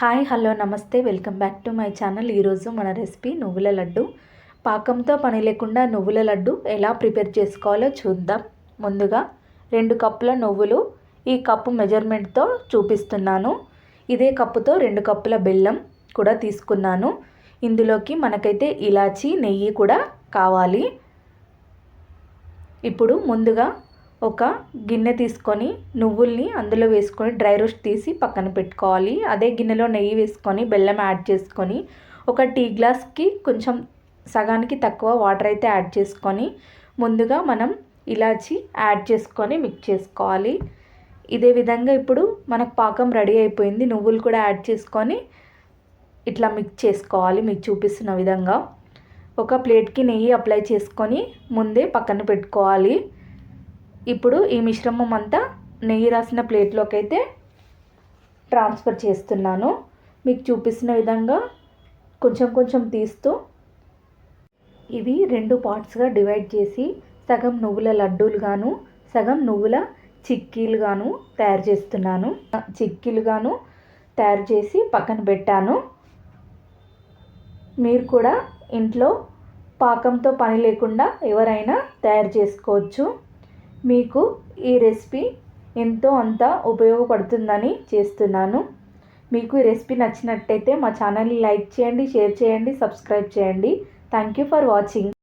Hi hello నమస్తే. Welcome back to my channel. ఈరోజు మన రెసిపీ నువ్వుల లడ్డు. పాకంతో పని లేకుండా నువ్వుల లడ్డు ఎలా ప్రిపేర్ చేసుకోవాలో చూద్దాం. ముందుగా రెండు కప్పుల నువ్వులు ఈ కప్పు మెజర్మెంట్తో చూపిస్తున్నాను. ఇదే కప్పుతో రెండు కప్పుల బెల్లం కూడా తీసుకున్నాను. ఇందులోకి మనకైతే ఇలాచి నెయ్యి కూడా కావాలి. ఇప్పుడు ముందుగా ఒక గిన్నె తీసుకొని నువ్వుల్ని అందులో వేసుకొని డ్రై రోస్ట్ తీసి పక్కన పెట్టుకోవాలి. అదే గిన్నెలో నెయ్యి వేసుకొని బెల్లం యాడ్ చేసుకొని ఒక టీ గ్లాస్కి కొంచెం సగానికి తక్కువ వాటర్ అయితే యాడ్ చేసుకొని ముందుగా మనం ఇలాచి యాడ్ చేసుకొని మిక్స్ చేసుకోవాలి. ఇదే విధంగా ఇప్పుడు మనకు పాకం రెడీ అయిపోయింది. నువ్వులు కూడా యాడ్ చేసుకొని ఇట్లా మిక్స్ చేసుకోవాలి. మీకు చూపిస్తున్న విధంగా ఒక ప్లేట్కి నెయ్యి అప్లై చేసుకొని ముందే పక్కన పెట్టుకోవాలి. ఇప్పుడు ఈ మిశ్రమం అంతా నెయ్యి రాసిన ప్లేట్లోకి అయితే ట్రాన్స్ఫర్ చేస్తున్నాను. మీకు చూపిస్తున్న విధంగా కొంచెం కొంచెం తీస్తూ ఇవి రెండు పార్ట్స్గా డివైడ్ చేసి సగం నువ్వుల లడ్డూలు గాను సగం నువ్వుల చిక్కీలు గాను తయారు చేస్తున్నాను. చిక్కీలు గాను తయారు చేసి పక్కన పెట్టాను. మీరు కూడా ఇంట్లో పాకంతో పని లేకుండా ఎవరైనా తయారు చేసుకోవచ్చు. మీకు ఈ రెసిపీ ఎంతో అంత ఉపయోగపడుతుందని చేస్తున్నాను. మీకు ఈ రెసిపీ నచ్చినట్టయితే మా ఛానల్ని లైక్ చేయండి షేర్ చేయండి సబ్స్క్రైబ్ చేయండి. Thank you for watching.